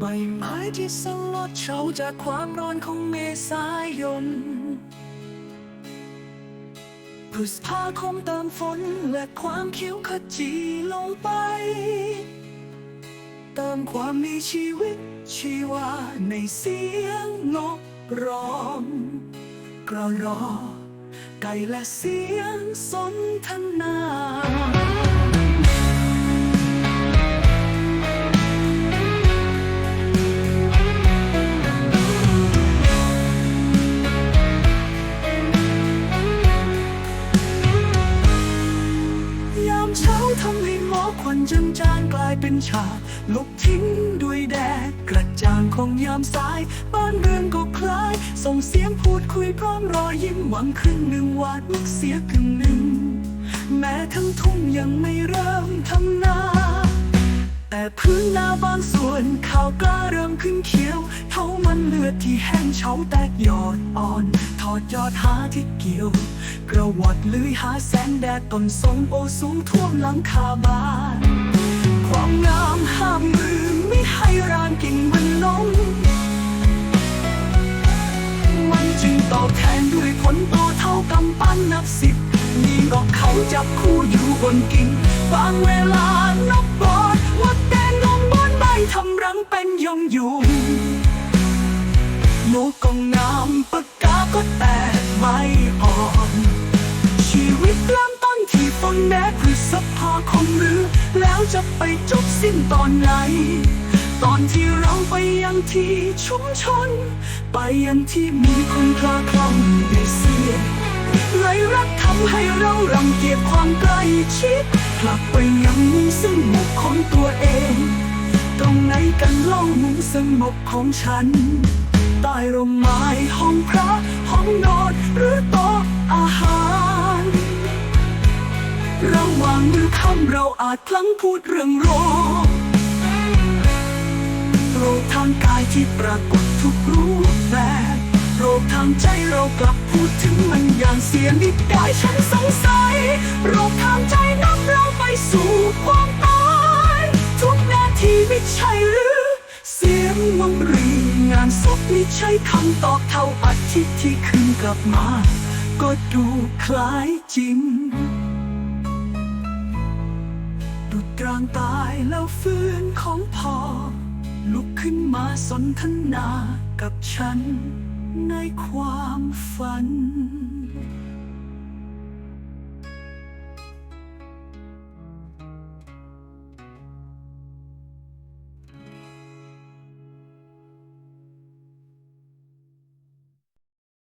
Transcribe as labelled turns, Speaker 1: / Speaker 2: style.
Speaker 1: ใบไม้ที่สลดเฉาจากความร้อนของเมษายนพฤษภาคมเติมฝนและความเขียวขจีลงไป เติมความมีชีวิตชีวาในเสียงนกร้องกระรอไก่และเสียงสนทนา อกควันจางจางๆกลายเป็นฉากลุกทิ้งด้วยแดดกระจ่างของยามสาย บ้านเรือนก็คล้าย ส่งเสียงพูดคุยพร้อมรอยยิ้มหวังครึ่งหนึ่งวาดมุกเสียกึ่งหนึ่ง แม้ทั้งทุ่งยังไม่เริ่มทำนาแต่พื้นนาบางส่วนข้าวกล้าเริ่มขึ้นเขียวเท่ามันเลือดที่แห้งเฉาแตกยอดอ่อน ถอดยอดหาที่เกี่ยว ระวัดลือหาแสงแดดต้นสมโอสูงท่วมหลังคาบ้าน ความงามห้ามมือไม่ให้รานกิ่งมันล้มมันจึงตอบแทนด้วยผลโตเท่ากำปั้นนับสิบมีนกเขาจับคู่อยู่บนกิ่งบางเวลานกบอดวัดแดงนมบนใบทำรังเป็นยงยุงนกก็งามปากกาก็แตกไม่อ่อน นแม้พฤษภาคมหรือ แล้วจะไปจบสิ้นตอนไหน ตอนที่เราไปยังที่ชุมชน ไปยังที่มีคนคลาคล่องได้เสียไรรักทำให้เรารังเกียจความใกล้ชิดกลับไปยังมุมซึ่งหมกของตัวเอง ตรงไหนกันเล่ามุมสงบของฉันใต้ร่มไม้ห้องพระห้องนอนหรือ ระหว่างมือค่ำเราอาจพลั้งพูดเรื่องโรคโรคทางกายที่ปรากฏทุกรูปแบบโรคทางใจเรากลับพูดถึงมันอย่างเสียนิดได้ฉันสงสัย โรคทางใจนำเราไปสู่ความตายทุกนาทีไม่ใช่หรือ เสียงวังรีงานศพไม่ใช่คำตอบเท่าอาทิตย์ที่คืนกลับมา ก็ดูคล้ายจริงางตายแล้วฟื้นของพ่อ ลุกขึ้นมาสนทนากับฉันในความฝัน